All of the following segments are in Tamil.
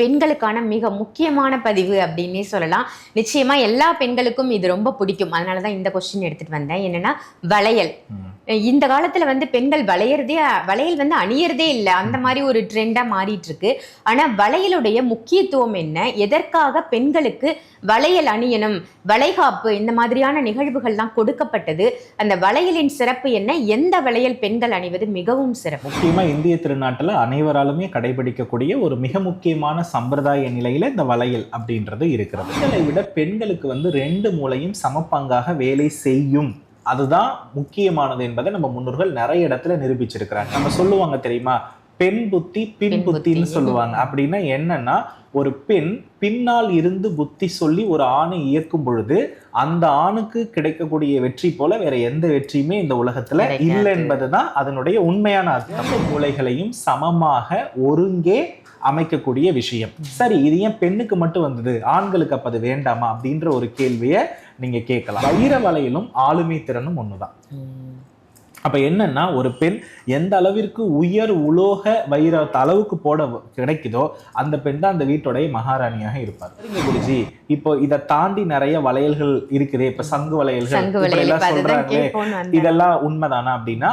பெண்களுக்கான மிக முக்கியமான பதிவு அப்படின்னே சொல்லலாம். நிச்சயமா எல்லா பெண்களுக்கும் இது ரொம்ப பிடிக்கும். அதனால தான் இந்த கொஸ்டின் எடுத்துட்டு வந்தேன். என்னன்னா வளையல். இந்த காலத்துல வந்து பெண்கள் வளையறதே வளையல் வந்து அணியறதே இல்லை. அந்த மாதிரி ஒரு ட்ரெண்டா மாறிட்டு இருக்கு ஆனா வளையலுடைய முக்கியத்துவம் என்ன? எதற்காக பெண்களுக்கு வளையல் அணியணும்? வளைகாப்பு இந்த மாதிரியான நிகழ்வுகள்லாம் கொடுக்கப்பட்டது. அந்த வளையலின் சிறப்பு என்ன? எந்த வளையல் பெண்கள் அணிவது மிகவும் சிறப்பு? முக்கியமா இந்திய திருநாட்டுல அனைவராலுமே கடைபிடிக்கக்கூடிய ஒரு மிக முக்கியமான சம்பிரதாய நிலையில இந்த வளையல் அப்படின்றது இருக்கிறது. பெண்களை விட பெண்களுக்கு வந்து ரெண்டு மூலையும் சமப்பங்காக வேலை செய்யும். அதுதான் முக்கியமானது என்பதை நம்ம முன்னோர்கள் நிறைய இடத்துல நிரூபிச்சிருக்கிறாங்க நம்ம சொல்லுவாங்க தெரியுமா பெண் புத்தி பின் புத்தின்னு புத்தி. சொல்லுவாங்க அப்படின்னா என்னன்னா ஒரு பெண் பின்னால் இருந்து புத்தி சொல்லி ஒரு ஆணை இயக்கும் பொழுது அந்த ஆணுக்கு கிடைக்கக்கூடிய வெற்றி போல வேற எந்த வெற்றியுமே இந்த உலகத்துல. இல்லை என்பதுதான் அதனுடைய உண்மையான அர்த்தம் இரண்டு மூலைகளையும் சமமாக ஒருங்கே அமைக்கக்கூடிய விஷயம். சரி இது ஏன் பெண்ணுக்கு மட்டும் வந்தது? ஆண்களுக்கு அப்ப அது வேண்டாமா? அப்படின்ற ஒரு கேள்வியை நீங்க கேட்கலாம். வைர வலையிலும் ஆளுமை திறனும் ஒண்ணுதான். அப்ப என்னன்னா ஒரு பெண் எந்த அளவிற்கு உயர் உலோக வைர அளவுக்கு போட கிடைக்குதோ அந்த பெண் தான் அந்த வீட்டோடைய மகாராணியாக இருப்பார். சரிங்க குருஜி. இப்போ இதை தாண்டி நிறைய வளையல்கள் இருக்குதே. இப்ப சங்கு வளையல்கள். கேட்போம்னு வந்தேன். இதெல்லாம் உண்மைதானா அப்படின்னா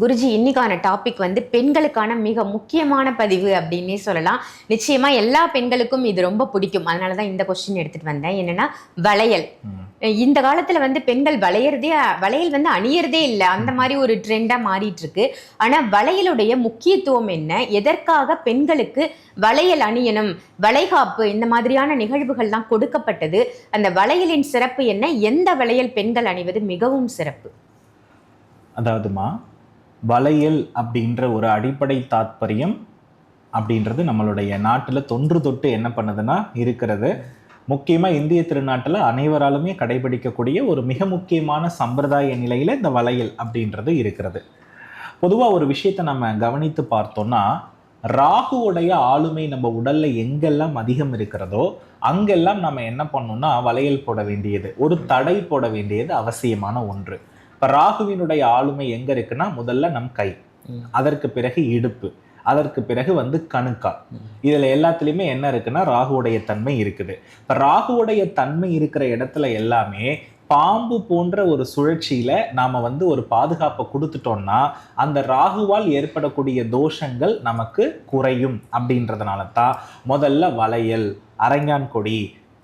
குருஜி இன்னைக்கான டாபிக் வந்து பெண்களுக்கான மிக முக்கியமான பதிவு அப்படின்னே சொல்லலாம். நிச்சயமா எல்லா பெண்களுக்கும் இது ரொம்ப பிடிக்கும். அதனால தான் இந்த கொஸ்டின் எடுத்துட்டு வந்தேன். என்னன்னா வளையல். இந்த காலத்துல வந்து பெண்கள் வளையறதே வளையல் வந்து அணியறதே இல்லை. அந்த மாதிரி ஒரு ட்ரெண்டா மாறிட்டு இருக்கு ஆனா வளையலுடைய முக்கியத்துவம் என்ன? எதற்காக பெண்களுக்கு வளையல் அணியணும்? வளைகாப்பு இந்த மாதிரியான நிகழ்வுகள்லாம் கொடுக்கப்பட்டது. அந்த வளையலின் சிறப்பு என்ன? எந்த வளையல் பெண்கள் அணிவது மிகவும் சிறப்பு? அதாவதுமா வளையல் அப்படின்ற ஒரு அடிப்படை தாத்பரியம் அப்படின்றது நம்மளுடைய நாட்டில் தொன்று தொட்டு என்ன பண்ணுதுன்னா இருக்கிறது. முக்கியமாக இந்திய திருநாட்டில் அனைவராலுமே கடைபிடிக்கக்கூடிய ஒரு மிக முக்கியமான சம்பிரதாய நிலையில் இந்த வளையல் அப்படின்றது இருக்கிறது. பொதுவாக ஒரு விஷயத்தை நம்ம கவனித்து பார்த்தோம்னா ராகுவுடைய ஆளுமை நம்ம உடல்ல எங்கெல்லாம் அதிகம் இருக்கிறதோ அங்கெல்லாம் நம்ம என்ன பண்ணணும்னா வளையல் போட வேண்டியது ஒரு தடை போட வேண்டியது அவசியமான ஒன்று. இப்ப ராகுவினுடைய ஆளுமை எங்க இருக்குன்னா முதல்ல நம் கை. அதற்கு பிறகு இடுப்பு. அதற்கு பிறகு வந்து கணுக்கால் இதுல எல்லாத்துலயுமே என்ன இருக்குன்னா ராகுவுடைய தன்மை இருக்குது. இப்ப ராகுவுடைய தன்மை இருக்கிற இடத்துல எல்லாமே பாம்பு போன்ற ஒரு சுழற்சியில நாம வந்து ஒரு பாதுகாப்பை கொடுத்துட்டோம்னா அந்த ராகுவால் ஏற்படக்கூடிய தோஷங்கள் நமக்கு குறையும் அப்படின்றதுனால தான் முதல்ல வளையல் அரங்கான் கொடி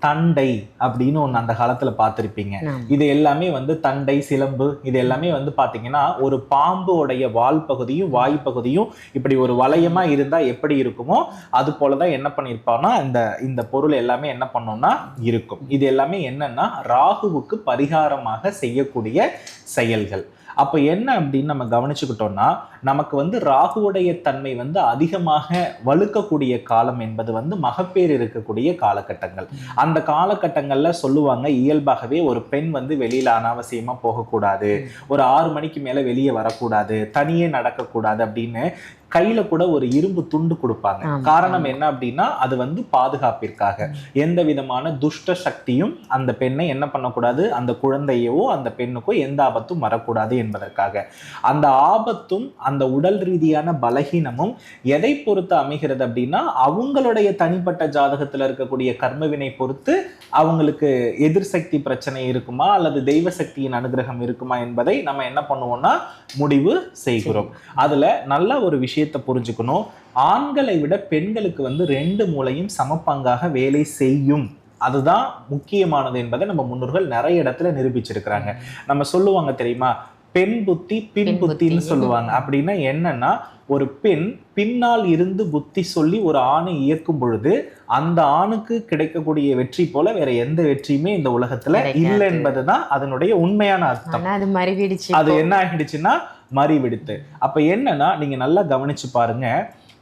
தண்டை அப்படின்னு ஒன்று அந்த காலத்துல பார்த்துருப்பீங்க. இது எல்லாமே வந்து தண்டை சிலம்பு இது எல்லாமே வந்து பாத்தீங்கன்னா ஒரு பாம்போடைய வால் பகுதியும் வாய் பகுதியும் இப்படி ஒரு வளையமா இருந்தா எப்படி இருக்குமோ அது போலதான் என்ன பண்ணியிருப்பான்னா இந்த இந்த பொருள் எல்லாமே என்ன பண்ணோம்னா இருக்கும். இது எல்லாமே என்னன்னா ராகுவுக்கு பரிகாரமாக செய்யக்கூடிய செயல்கள். அப்ப என்ன அப்படின்னு நம்ம கவனிச்சுக்கிட்டோம்னா நமக்கு வந்து ராகுவுடைய தன்மை வந்து அதிகமாக வலுக்கக்கூடிய காலம் என்பது வந்து மகப்பேறு இருக்கக்கூடிய காலகட்டங்கள். அந்த காலகட்டங்கள்ல சொல்லுவாங்க இயல்பாகவே ஒரு பெண் வந்து வெளியில அனாவசியமா போகக்கூடாது. ஒரு ஆறு மணிக்கு மேல வெளியே வரக்கூடாது. தனியே நடக்கக்கூடாது அப்படின்னு கையில கூட ஒரு இரும்பு துண்டு கொடுப்பாங்க. காரணம். என்ன அப்படின்னா அது வந்து பாதுகாப்பிற்காக. எந்த விதமான துஷ்ட சக்தியும் அந்த பெண்ணை என்ன பண்ணக்கூடாது? அந்த குழந்தையோ அந்த பெண்ணுக்கோ எந்த ஆபத்தும் வரக்கூடாது என்பதற்காக. அந்த ஆபத்தும் அந்த உடல் ரீதியான பலகீனமும் எதை பொறுத்து அமைகிறது அப்படின்னா அவங்களுடைய தனிப்பட்ட ஜாதகத்துல இருக்கக்கூடிய கர்மவினை பொறுத்து அவங்களுக்கு எதிர் சக்தி பிரச்சனை இருக்குமா அல்லது தெய்வ சக்தியின் அனுகிரகம் இருக்குமா என்பதை நம்ம என்ன பண்ணுவோம்னா முடிவு செய்கிறோம். அதுல நல்ல ஒரு விஷயத்தை புரிஞ்சுக்கணும். ஆண்களை விட பெண்களுக்கு வந்து ரெண்டு மூலையும் சமப்பங்காக வேலை செய்யும். அதுதான் முக்கியமானது என்பதை நம்ம முன்னோர்கள் நிறைய இடத்துல நிரூபிச்சிருக்கிறாங்க. நம்ம சொல்லுவாங்க தெரியுமா பெண் புத்தி பின் புத்தின்னு புத்தி. சொல்லுவாங்க அப்படின்னா என்னன்னா ஒரு பெண் பின்னால் இருந்து புத்தி சொல்லி ஒரு ஆணை இயக்கும் பொழுது அந்த ஆணுக்கு கிடைக்கக்கூடிய வெற்றி போல வேற எந்த வெற்றியுமே இந்த உலகத்துல. இல்லை என்பதுதான் அதனுடைய உண்மையான அர்த்தம் அது மறைவிடுச்சு அது இப்போ. என்ன ஆகிடுச்சுன்னா மறி விடுத்து அப்ப என்னன்னா நீங்க நல்லா கவனிச்சு பாருங்க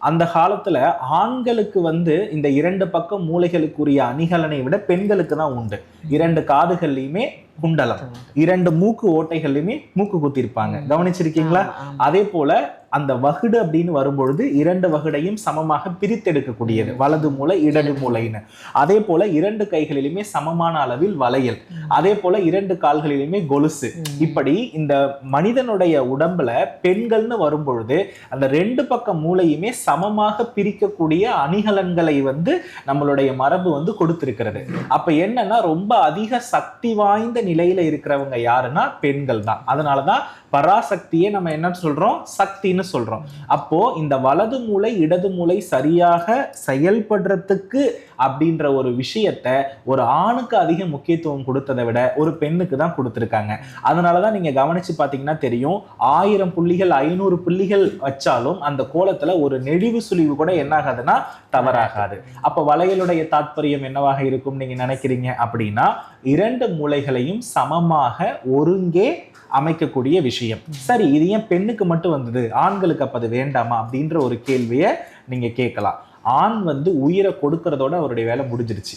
அந்த காலத்துல ஆண்களுக்கு வந்து இந்த இரண்டு பக்கம் மூளைகளுக்குரிய அணிகலனை விட பெண்களுக்கு தான் உண்டு இரண்டு காதுகள்லயுமே குண்டலம். இரண்டு மூக்கு ஓட்டைகள்லயுமே மூக்கு குத்திருப்பாங்க. கவனிச்சிருக்கீங்களா. அதே போல அந்த வகுடு அப்படின்னு வரும்பொழுது இரண்டு வகுடையும் சமமாக பிரித்தெடுக்கக்கூடியது. வலது மூளை இடது மூளைன்னு. அதே போல இரண்டு கைகளிலுமே சமமான அளவில் வளையல். அதே போல இரண்டு கால்களிலுமே கொலுசு. இப்படி இந்த மனிதனுடைய உடம்புல பெண்கள்னு வரும்பொழுது அந்த ரெண்டு பக்க மூளையுமே சமமாக பிரிக்கக்கூடிய அணிகலன்களை வந்து நம்மளுடைய மரபு வந்து கொடுத்திருக்கிறது. அப்ப என்னன்னா ரொம்ப அதிக சக்தி வாய்ந்த நிலையில இருக்கிறவங்க யாருன்னா பெண்கள் தான் அதனாலதான் பராசக்தியே நம்ம என்ன சொல்றோம்? சக்தின்னு சொல்றோம். அப்போ இந்த வலது மூளை இடது மூளை சரியாக செயல்படுறதுக்கு அப்படின்ற ஒரு விஷயத்த ஒரு ஆணுக்கு அதிக முக்கியத்துவம் கொடுத்ததை விட ஒரு பெண்ணுக்கு தான் கொடுத்துருக்காங்க. அதனாலதான் நீங்க கவனிச்சு பாத்தீங்கன்னா தெரியும் ஆயிரம் புள்ளிகள் ஐநூறு புள்ளிகள் வச்சாலும் அந்த கோலத்துல ஒரு நெழிவு சுழிவு கூட என்ன ஆகாதுன்னா தவறாகாது. அப்ப வளையலுடைய தாத்பரியம் என்னவாக இருக்கும் நீங்க நினைக்கிறீங்க அப்படின்னா இரண்டு மூளைகளையும் சமமாக ஒருங்கே அமைக்கக்கூடிய விஷயம். சரி இது ஏன் பெண்ணுக்கு மட்டும் வந்தது? ஆண்களுக்கு அப்ப அது வேண்டாமா? அப்படின்ற ஒரு கேள்வியை நீங்க கேட்கலாம். ஆண் வந்து உயிரை கொடுக்கறதோட அவருடைய வேலை முடிஞ்சிருச்சு.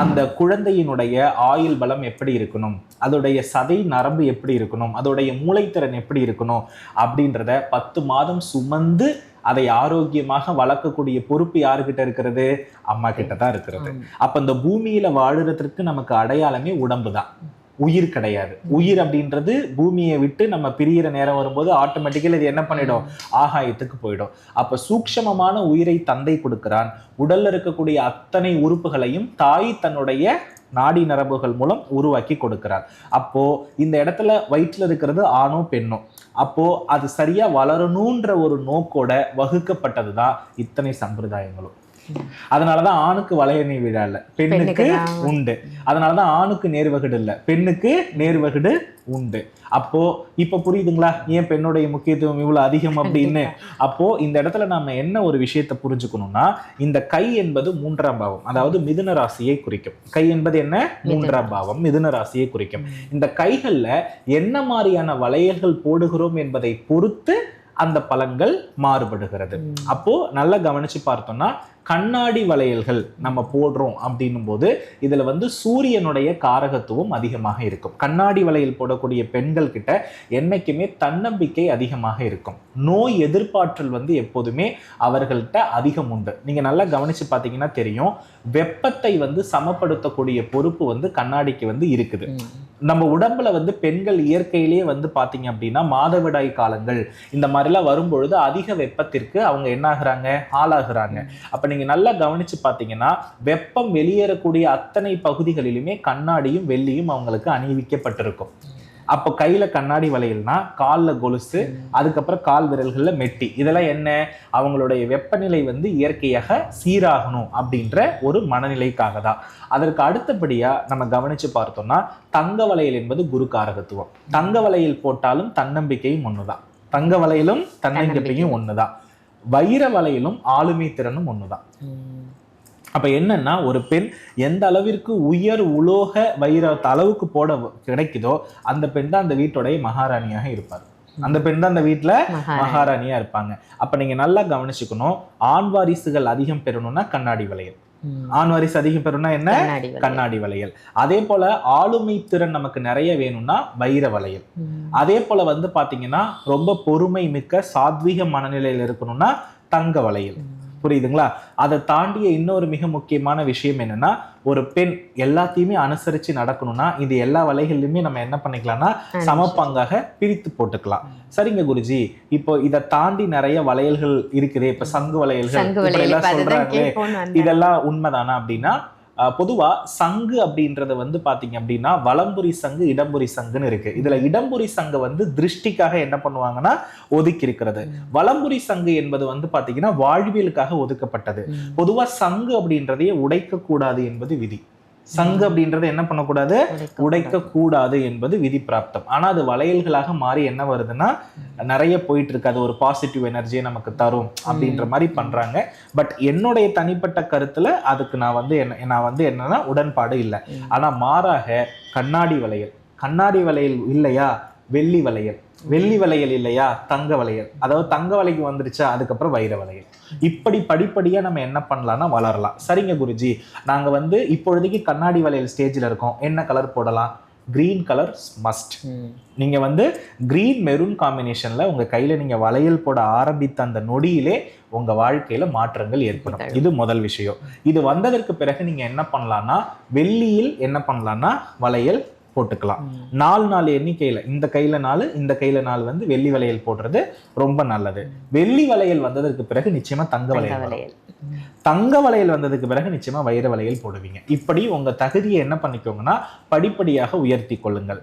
அந்த குழந்தையினுடைய ஆயுள் பலம் எப்படி இருக்கணும்? அதோடைய சதை நரம்பு எப்படி இருக்கணும்? அதோடைய மூளைத்திறன் எப்படி இருக்கணும்? அப்படின்றத பத்து மாதம் சுமந்து அதை ஆரோக்கியமாக வளர்க்கக்கூடிய பொறுப்பு யாருக்கிட்ட இருக்கிறது? அம்மா கிட்ட தான் இருக்கிறது. அப்ப இந்த பூமியில வாழுறதுக்கு நமக்கு அடையாளமே உடம்பு தான் உயிர் கிடையாது. உயிர் அப்படின்றது பூமியை விட்டு நம்ம பிரியிற நேரம் வரும்போது ஆட்டோமேட்டிக்கலி இது என்ன பண்ணிடும்? ஆகாயத்துக்கு போயிடும். அப்ப சூக்ஷமமான உயிரை தந்தை கொடுக்கிறான். உடல்ல இருக்கக்கூடிய அத்தனை உறுப்புகளையும் தாய் தன்னுடைய நாடி நரம்புகள் மூலம் உருவாக்கி கொடுக்கிறார். அப்போ இந்த இடத்துல வயிற்றுல இருக்கிறது ஆணும் பெண்ணும் அப்போ அது சரியா வளரணுன்ற ஒரு நோக்கோட வகுக்கப்பட்டதுதான் இத்தனை சம்பிரதாயங்களும். அதனாலதான் ஆணுக்கு வளையணி விழா இல்ல. பெண்ணுக்கு. உண்டு. அதனாலதான் ஆணுக்கு நேர்வகுடு இல்ல. பெண்ணுக்கு நேர்வகுடு உண்டு. அப்போ இப்ப புரியுதுங்களா? ஏன் பெண்ணுடைய முக்கியத்துவம் இவ்வளவு அதிகம் அப்படின்னு? அப்போ இந்த இடத்துல நாம என்ன ஒரு விஷயத்தை புரிஞ்சுக்கணும்னா இந்த கை என்பது மூன்றாம் பாவம் அதாவது மிதுன ராசியை குறிக்கும். கை என்பது என்ன? மூன்றாம் பாவம் மிதுன ராசியை குறிக்கும். இந்த கைகள்ல என்ன மாதிரியான வளையல்கள் போடுகிறோம் என்பதை பொறுத்து அந்த பலன்கள் மாறுபடுகிறது. அப்போ நல்லா கவனிச்சு பார்த்தோம்னா கண்ணாடி வளையல்கள் நம்ம போடுறோம் அப்படின்னும் போது இதுல வந்து சூரியனுடைய காரகத்துவம் அதிகமாக இருக்கும். கண்ணாடி வளையல் போடக்கூடிய பெண்கள் கிட்ட என்னைக்குமே தன்னம்பிக்கை அதிகமாக இருக்கும். நோய் எதிர்ப்பாற்றல் வந்து எப்போதுமே அவர்கள்ட்ட அதிகம் உண்டு. நீங்க நல்லா கவனிச்சு பார்த்தீங்கன்னா தெரியும் வெப்பத்தை வந்து சமப்படுத்தக்கூடிய பொறுப்பு வந்து கண்ணாடிக்கு வந்து இருக்குது. நம்ம உடம்புல வந்து பெண்கள் இயற்கையிலேயே வந்து பார்த்தீங்க அப்படின்னா மாதவிடாய் காலங்கள் இந்த மாதிரிலாம் வரும்பொழுது அதிக வெப்பத்திற்கு அவங்க என்ன ஆகுறாங்க அப்போ நீங்கள் நல்லா கவனித்து பார்த்தீங்கன்னா வெப்பம் வெளியேறக்கூடிய அத்தனை பகுதிகளிலுமே கண்ணாடியும் வெள்ளியும் அவங்களுக்கு அணிவிக்கப்பட்டிருக்கும். அப்போ கையில கண்ணாடி வளையல்னா கால்ல கொலுசு அதுக்கப்புறம் கால் விரல்கள்ல மெட்டி. இதெல்லாம் என்ன? அவங்களுடைய வெப்பநிலை வந்து இயற்கையாக சீராகணும் அப்படின்ற ஒரு மனநிலைக்காக தான். அதற்கு அடுத்தபடியா நம்ம கவனிச்சு பார்த்தோம்னா தங்க வளையல் என்பது குரு காரகத்துவம். தங்க வளையல் போட்டாலும் தன்னம்பிக்கையும் ஒண்ணுதான். தங்க வளையலும் தன்னம்பிக்கையும் ஒண்ணுதான். வைர வளையலும் ஆளுமை திறனும் ஒண்ணுதான். அப்ப என்னன்னா ஒரு பெண் எந்த அளவிற்கு உயர் உலோக வைரத்த அளவுக்கு போட கிடைக்குதோ அந்த பெண் தான் அந்த வீட்டோடைய மகாராணியாக இருப்பார். அந்த பெண் தான் அந்த வீட்டுல மகாராணியா இருப்பாங்க. அப்ப நீங்க நல்லா கவனிச்சுக்கணும் ஆண் வாரிசுகள் அதிகம் பெறணும்னா கண்ணாடி வளையல். ஆண் வாரிசு அதிகம் பெறணும்னா என்ன? கண்ணாடி வளையல். கண்ணாடி வளையல். அதே போல ஆளுமை திறன் நமக்கு நிறைய வேணும்னா வைர வளையல். அதே போல வந்து பாத்தீங்கன்னா ரொம்ப பொறுமை மிக்க சாத்வீக மனநிலையில இருக்கணும்னா தங்க வளையல். புரியுதுங்களா? அதை தாண்டிய இன்னொரு மிக முக்கியமான விஷயம் என்னன்னா ஒரு பெண் எல்லாத்தையுமே அனுசரிச்சு நடக்கணும்னா இது எல்லா வலைகள்லையுமே நம்ம என்ன பண்ணிக்கலாம்னா சமப்பங்காக பிரித்து போட்டுக்கலாம். சரிங்க குருஜி. இப்போ இதை தாண்டி நிறைய வளையல்கள் இருக்குதே. இப்ப சங்கு வளையல்கள் சொல்றாங்களே. இதெல்லாம் உண்மைதானா அப்படின்னா அஹ், பொதுவா சங்கு அப்படின்றது வந்து பாத்தீங்க அப்படின்னா வலம்புரி சங்கு இடம்புரி சங்குன்னு இருக்கு. இதுல இடம்புரி சங்கு வந்து திருஷ்டிக்காக என்ன பண்ணுவாங்கன்னா ஒதுக்கி இருக்கிறது வலம்புரி சங்கு என்பது வந்து பாத்தீங்கன்னா வாழ்வியலுக்காக ஒதுக்கப்பட்டது. பொதுவா சங்கு அப்படின்றதையே உடைக்க கூடாது என்பது விதி. சங்கு அப்படின்றத என்ன பண்ணக்கூடாது? உடைக்க கூடாது என்பது விதி பிராப்தம் ஆனா அது வளையல்களாக மாறி என்ன வருதுன்னா நிறைய போயிட்டு இருக்கு அது ஒரு பாசிட்டிவ் எனர்ஜியை நமக்கு தரும் அப்படின்ற மாதிரி பண்றாங்க. பட் என்னுடைய தனிப்பட்ட கருத்துல அதுக்கு நான் வந்து என்ன நான் வந்து என்னன்னா உடன்பாடு இல்லை. ஆனா மாறாக கண்ணாடி வளையல். கண்ணாடி வளையல் இல்லையா? வெள்ளி வளையல். வெள்ளி வளையல் இல்லையா? தங்க வளையல். அதாவது தங்க வளைக்கு வந்துருச்சா? அதுக்கப்புறம் வைர வளையல். இப்படி படிப்படியா நம்ம என்ன பண்ணலாம்னா வளரலாம். சரிங்க குருஜி. நாங்க வந்து இப்பொழுதைக்கு கண்ணாடி வளையல் ஸ்டேஜ்ல இருக்கோம். என்ன கலர் போடலாம்? கிரீன் கலர் மஸ்ட் ம். நீங்க வந்து கிரீன் மெரூன் காம்பினேஷன்ல உங்க கையில நீங்க வளையல் போட ஆரம்பித்த அந்த நொடியிலே உங்க வாழ்க்கையில மாற்றங்கள் ஏற்படும். இது முதல் விஷயம். இது வந்ததற்கு பிறகு நீங்க என்ன பண்ணலாம்னா வெள்ளியில் என்ன பண்ணலாம்னா வளையல் போட்டுக்கலாம். நாலு நாலு எண்ணிக்கையில இந்த கையில நாலு இந்த கையில நாலு வந்து வெள்ளி வளையல் போடுறது ரொம்ப நல்லது. வெள்ளி வளையல் வந்ததற்கு பிறகு நிச்சயமா தங்க. வளையல் தங்க வளையல். வந்ததுக்கு பிறகு நிச்சயமா வைர வளையல் போடுவீங்க. இப்படி உங்க தகுதியை என்ன பண்ணிக்கோங்கன்னா படிப்படியாக உயர்த்தி கொள்ளுங்கள்.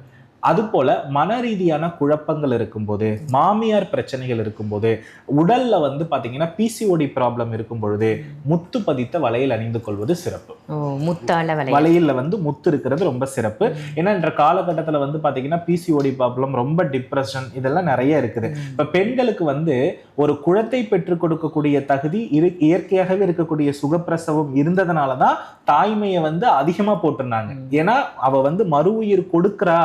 அதுபோல மன ரீதியான குழப்பங்கள் இருக்கும்போது மாமியார் பிரச்சனைகள் இருக்கும்போது உடல்ல வந்து பாத்தீங்கன்னா பிசிஓடி ப்ராப்ளம் இருக்கும் பொழுது முத்து பதித்த வளையல் அணிந்து கொள்வது சிறப்பு. முத்தால வளையல்ல வந்து முத்து இருக்கிறது ரொம்ப சிறப்பு. ஏன்னா இன்ற காலகட்டத்துல வந்து பாத்தீங்கன்னா பிசிஓடி ப்ராப்ளம் ரொம்ப டிப்ரெஷன் இதெல்லாம் நிறைய இருக்குது. இப்ப பெண்களுக்கு வந்து ஒரு குழந்தை பெற்றுக் கொடுக்கக்கூடிய தகுதி இயற்கையாகவே இருக்கக்கூடிய சுகப்பிரசவம் இருந்ததுனாலதான் தாய்மையை வந்து அதிகமா போட்டிருந்தாங்க. ஏன்னா அவ வந்து மறு உயிர் கொடுக்கறா.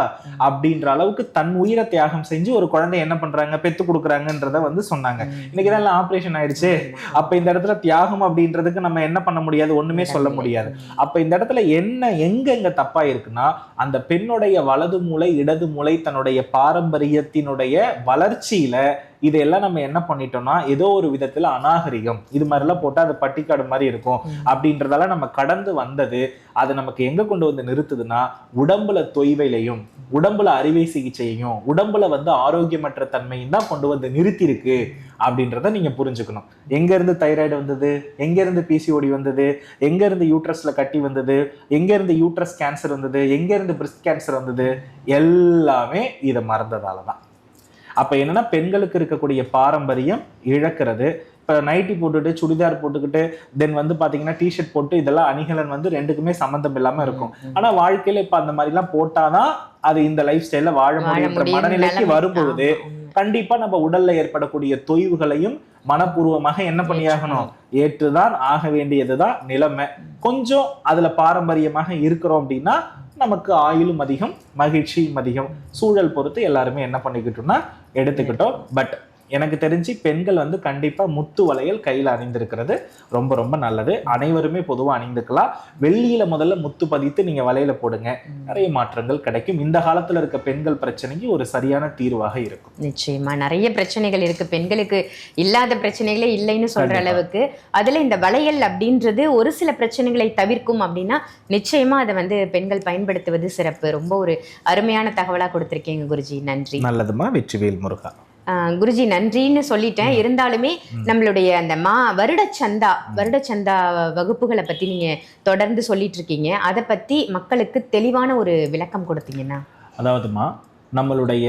அப்படின்ற அளவுக்கு தன் உயிரை தியாகம் செஞ்சு ஒரு குழந்தை என்ன பண்றாங்க? பெத்து கொடுக்குறாங்கன்றத வந்து சொன்னாங்க. இன்னைக்கு தான் ஆபரேஷன் ஆயிடுச்சு. அப்ப இந்த இடத்துல தியாகம் அப்படின்றதுக்கு நம்ம என்ன பண்ண முடியாது? ஒண்ணுமே சொல்ல முடியாது. அப்ப இந்த இடத்துல என்ன எங்க இங்க தப்பா இருக்குன்னா அந்த பெண்ணுடைய வலது மூளை இடது மூளை தன்னுடைய பாரம்பரியத்தினுடைய வளர்ச்சியில இதெல்லாம் நம்ம என்ன பண்ணிட்டோம்னா ஏதோ ஒரு விதத்துல அநாகரிகம். இது மாதிரிலாம் போட்டா அது பட்டிக்காடு மாதிரி இருக்கும். அப்படின்றதெல்லாம் நம்ம கடந்து வந்தது அது நமக்கு எங்க கொண்டு வந்து நிறுத்துதுன்னா உடம்புல தொய்வையிலையும் உடம்புல அறுவை சிகிச்சையையும் உடம்புல வந்து ஆரோக்கியமற்ற தன்மையும் தான் கொண்டு வந்து நிறுத்தி இருக்கு அப்படின்றத நீங்க புரிஞ்சுக்கணும். எங்க இருந்து தைராய்டு வந்தது? எங்க இருந்து பிசிஓடி வந்தது? எங்க இருந்து யூட்ரஸ்ல கட்டி வந்தது? எங்க இருந்து யூட்ரஸ் கேன்சர் வந்தது? எங்க இருந்து பிரெஸ்ட் கேன்சர் வந்தது? எல்லாமே இதை மறந்ததால தான் அப்ப என்னன்னா பெண்களுக்கு இருக்கக்கூடிய பாரம்பரியம் இழக்கிறது. இப்ப நைட்டி போட்டுட்டு சுடிதார் போட்டுக்கிட்டு தென் வந்து பாத்தீங்கன்னா டிஷர்ட் போட்டு இதெல்லாம் அணிகலன் வந்து ரெண்டுக்குமே சம்மந்தம் இல்லாம இருக்கும். ஆனா வாழ்க்கையில இப்ப அந்த மாதிரி எல்லாம் போட்டாதான் அது இந்த லைஃப் ஸ்டைல்ல வாழ முடியுன்ற முடியும் மனநிலைக்கு நிலைமை. வரும் பொழுது ஆமா, உண்மை. கண்டிப்பா நம்ம உடல்ல ஏற்படக்கூடிய தொய்வுகளையும் மனப்பூர்வமாக என்ன பண்ணியாகணும்? ஏற்றுதான் ஆக வேண்டியதுதான் நிலைமை. கொஞ்சம் அதுல பாரம்பரியமாக இருக்கிறோம் அப்படின்னா நமக்கு ஆயுளும் அதிகம் மகிழ்ச்சியும் அதிகம். சூழல் பொறுத்து எல்லாருமே என்ன பண்ணிக்கிட்டோம்னா எடுத்துக்கிட்டோம். பட் எனக்கு தெரிஞ்சு பெண்கள் வந்து கண்டிப்பா முத்து வளையல் கையில அணிந்திருக்கிறது ரொம்ப ரொம்ப நல்லது. அனைவருமே பொதுவா அணிந்துக்கலாம். வெள்ளியில முதல்ல முத்து பதித்து நீங்க வளையல போடுங்க. நிறைய மாற்றங்கள் கிடைக்கும். இந்த காலத்துல இருக்க பெண்கள் பிரச்சனைக்கு ஒரு சரியான தீர்வாக இருக்கும். நிச்சயமா. நிறைய பிரச்சனைகள் இருக்கு. பெண்களுக்கு இல்லாத பிரச்சனைகளே இல்லைன்னு சொல்ற. அளவுக்கு அதுல இந்த வளையல் அப்படின்றது ஒரு சில பிரச்சனைகளை தவிர்க்கும் அப்படின்னா நிச்சயமா அதை வந்து பெண்கள் பயன்படுத்துவது சிறப்பு. ரொம்ப ஒரு அருமையான தகவலா கொடுத்திருக்கீங்க குருஜி. நன்றி. நல்லதுமா? வெற்றிவேல் முருகா. குருஜி நன்றின்னு சொல்லிட்டேன். இருந்தாலுமே நம்மளுடைய அந்த மா வருட சந்தா வருட சந்தா வகுப்புகளை பத்தி நீங்க தொடர்ந்து சொல்லிட்டு இருக்கீங்க அதை பத்தி மக்களுக்கு தெளிவான ஒரு விளக்கம் கொடுத்தீங்கன்னா? அதாவதுமா நம்மளுடைய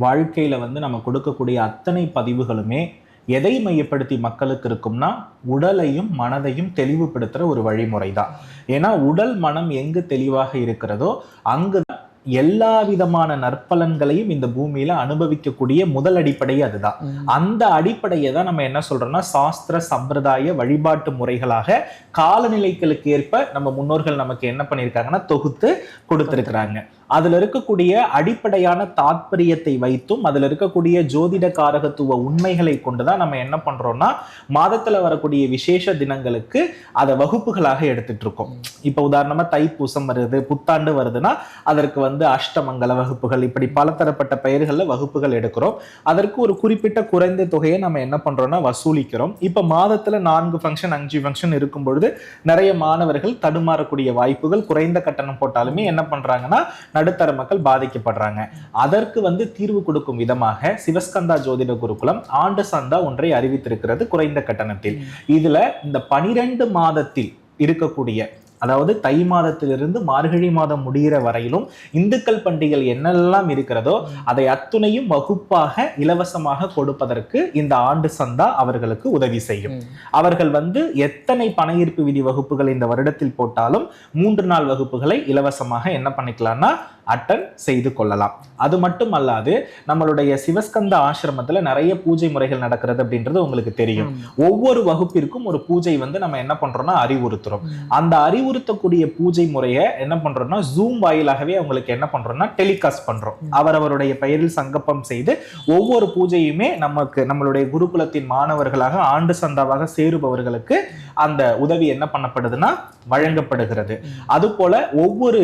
வாழ்க்கையில வந்து நம்ம கொடுக்கக்கூடிய அத்தனை பதிவுகளுமே எதை மையப்படுத்தி மக்களுக்கு இருக்கும்னா உடலையும் மனதையும் தெளிவுபடுத்துற ஒரு வழிமுறை தான் ஏன்னா உடல் மனம் எங்கு தெளிவாக இருக்கிறதோ அங்கு எல்லா விதமான நற்பலன்களையும் இந்த பூமியில அனுபவிக்கக்கூடிய முதல் அடிப்படை அதுதான். அந்த அடிப்படையை தான் நம்ம என்ன சொல்றோம்னா சாஸ்திர சம்பிரதாய வழிபாட்டு முறைகளாக காலநிலைகளுக்கு ஏற்ப நம்ம முன்னோர்கள் நமக்கு என்ன பண்ணியிருக்காங்கன்னா தொகுத்து கொடுத்திருக்கிறாங்க. அதில் இருக்கக்கூடிய அடிப்படையான தாத்பரியத்தை வைத்தும் அதில் இருக்கக்கூடிய ஜோதிட காரகத்துவ உண்மைகளை கொண்டு தான் நம்ம என்ன பண்ணுறோம்னா மாதத்தில் வரக்கூடிய விசேஷ தினங்களுக்கு அதை வகுப்புகளாக எடுத்துட்டு இருக்கோம் இப்போ உதாரணமாக தைப்பூசம் வருது புத்தாண்டு வருதுன்னா அதற்கு வந்து அஷ்டமங்கல வகுப்புகள் இப்படி பலதரப்பட்ட பெயர்களில் வகுப்புகள் எடுக்கிறோம். அதற்கு ஒரு குறிப்பிட்ட குறைந்த தொகையை நம்ம என்ன பண்ணுறோம்னா வசூலிக்கிறோம். இப்போ மாதத்தில் நான்கு ஃபங்க்ஷன் அஞ்சு ஃபங்க்ஷன் இருக்கும் பொழுது நிறைய மாணவர்கள் தடுமாறக்கூடிய வாய்ப்புகள் குறைந்த கட்டணம் போட்டாலுமே என்ன பண்ணுறாங்கன்னா நடுத்தர மக்கள் பாதிக்கப்படுறாங்க. அதற்கு வந்து தீர்வு கொடுக்கும் விதமாக சிவஸ்கந்தா ஜோதிட குருகுலம் ஆண்டு சந்தா ஒன்றை அறிவித்திருக்கிறது குறைந்த கட்டணத்தில். இதுல இந்த பனிரெண்டு மாதத்தில் இருக்கக்கூடிய அதாவது தை மாதத்திலிருந்து மார்கழி மாதம் முடிகிற வரையிலும் இந்துக்கள் பண்டிகைகள் என்னெல்லாம் இருக்கிறதோ அதை அத்துணையும் வகுப்பாக இலவசமாக கொடுப்பதற்கு இந்த ஆண்டு சந்தா அவர்களுக்கு உதவி செய்யும். அவர்கள் வந்து எத்தனை பண ஈர்ப்பு விதி வகுப்புகள் இந்த வருடத்தில் போட்டாலும் மூன்று நாள் வகுப்புகளை இலவசமாக என்ன பண்ணிக்கலாம்னா அட்டன் செய்து கொள்ளலாம். அது மட்டும் அல்லாது நம்மளுடைய சிவஸ்கந்த ஆசிரமத்துல நிறைய பூஜை முறைகள் நடக்கிறது அப்படின்றது உங்களுக்கு தெரியும். ஒவ்வொரு வகுப்பிற்கும் ஒரு பூஜை வந்து நம்ம என்ன பண்றோம்னா அறிவுறுத்துறோம். அந்த அறிவுறுத்தக்கூடிய பூஜை முறையை என்ன பண்றோம்னா ஜூம் வாயிலாகவே அவங்களுக்கு என்ன பண்றோம்னா டெலிகாஸ்ட் பண்றோம். அவரவருடைய பெயரில் சங்கப்பம் செய்து ஒவ்வொரு பூஜையுமே நமக்கு நம்மளுடைய குருகுலத்தின் மாணவர்களாக ஆண்டு சந்தாவாக சேருபவர்களுக்கு அந்த உதவி என்ன பண்ணப்படுதுன்னா வழங்கப்படுகிறது. அது போல ஒவ்வொரு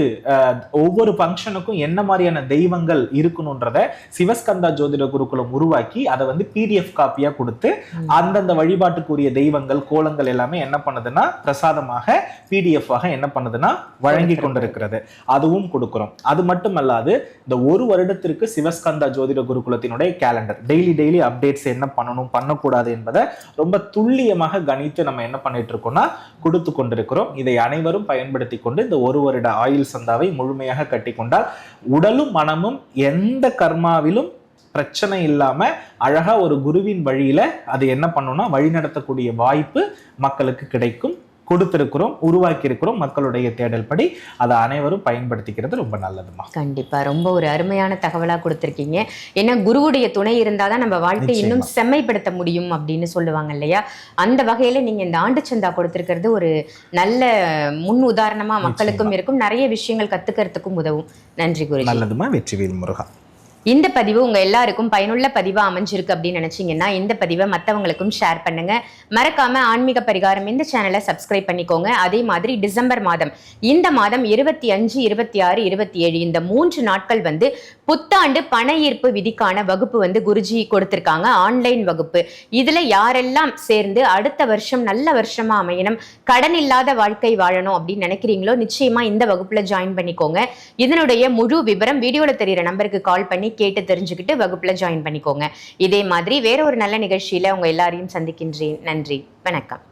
ஒவ்வொரு ஃபங்க்ஷன் ஃபங்க்ஷனுக்கும் என்ன மாதிரியான தெய்வங்கள் இருக்கணுன்றத சிவஸ்கந்தா ஜோதிட குருகுலம் உருவாக்கி அதை வந்து பிடிஎஃப் காப்பியா கொடுத்து. அந்தந்த வழிபாட்டுக்குரிய தெய்வங்கள் கோலங்கள் எல்லாமே என்ன பண்ணுதுன்னா பிரசாதமாக பிடிஎஃப் ஆக என்ன பண்ணுதுன்னா வழங்கி கொண்டிருக்கிறது. அதுவும் கொடுக்கிறோம். அது மட்டுமல்லாது இந்த ஒரு வருடத்திற்கு சிவஸ்கந்தா ஜோதிட குருகுலத்தினுடைய கேலண்டர் டெய்லி டெய்லி அப்டேட்ஸ் என்ன பண்ணணும் பண்ணக்கூடாது என்பதை ரொம்ப துல்லியமாக கணித்து நம்ம என்ன பண்ணிட்டு இருக்கோம்னா கொடுத்து கொண்டிருக்கிறோம். இதை அனைவரும் பயன்படுத்தி கொண்டு இந்த ஒரு வருட ஆயுள் சந்தாவை முழுமையாக கட்டி கொண்டால் உடலும் மனமும் எந்த கர்மாவிலும் பிரச்சனை இல்லாம அழகா ஒரு குருவின் வழியில அது என்ன பண்ணும்னா வழிநடத்தக்கூடிய வாய்ப்பு மக்களுக்கு கிடைக்கும். கொடுத்திருக்கிறோம் உருவாக்கி இருக்கிறோம் மக்களுடைய தேடல் படி அதை அனைவரும் பயன்படுத்திக்கிறது ரொம்ப நல்லதுமா? கண்டிப்பா. ரொம்ப ஒரு அருமையான தகவலா கொடுத்திருக்கீங்க. ஏன்னா குருவுடைய துணை இருந்தாதான் நம்ம வாழ்க்கை. இன்னும் செம்மைப்படுத்த முடியும் அப்படின்னு சொல்லுவாங்க இல்லையா? அந்த வகையில நீங்க இந்த ஆண்டு சந்தா கொடுத்திருக்கிறது ஒரு நல்ல முன் உதாரணமா மக்களுக்கும் இருக்கும். நிறைய விஷயங்கள் கத்துக்கிறதுக்கும் உதவும். நன்றி குருஜி. நல்லதுமா? வெற்றிவேல் முருகா. இந்த பதிவு உங்க எல்லாருக்கும் பயனுள்ள பதிவாக அமைஞ்சிருக்கு அப்படின்னு நினைச்சீங்கன்னா இந்த பதிவை மற்றவங்களுக்கும் ஷேர் பண்ணுங்க. மறக்காம ஆன்மீக பரிகாரம் இந்த சேனலை சப்ஸ்கிரைப் பண்ணிக்கோங்க. அதே மாதிரி டிசம்பர் மாதம் இந்த மாதம் இருபத்தி அஞ்சு இருபத்தி ஆறு இருபத்தி ஏழு இந்த மூன்று நாட்கள் வந்து புத்தாண்டு பண ஈர்ப்பு விதிக்கான வகுப்பு வந்து குருஜி கொடுத்திருக்காங்க. ஆன்லைன் வகுப்பு. இதுல யாரெல்லாம் சேர்ந்து அடுத்த வருஷம் நல்ல வருஷமா அமையணும் கடன் இல்லாத வாழ்க்கை வாழணும் அப்படின்னு நினைக்கிறீங்களோ நிச்சயமா இந்த வகுப்புல ஜாயின் பண்ணிக்கோங்க. இதனுடைய முழு விவரம் வீடியோல தெரியுற நம்பருக்கு கால் பண்ணி கேட்டு தெரிஞ்சுக்கிட்டு வகுப்புல ஜாயின் பண்ணிக்கோங்க. இதே மாதிரி வேற ஒரு நல்ல நிகழ்ச்சியில உங்க எல்லாரையும் சந்திக்கின்றேன். நன்றி. வணக்கம்.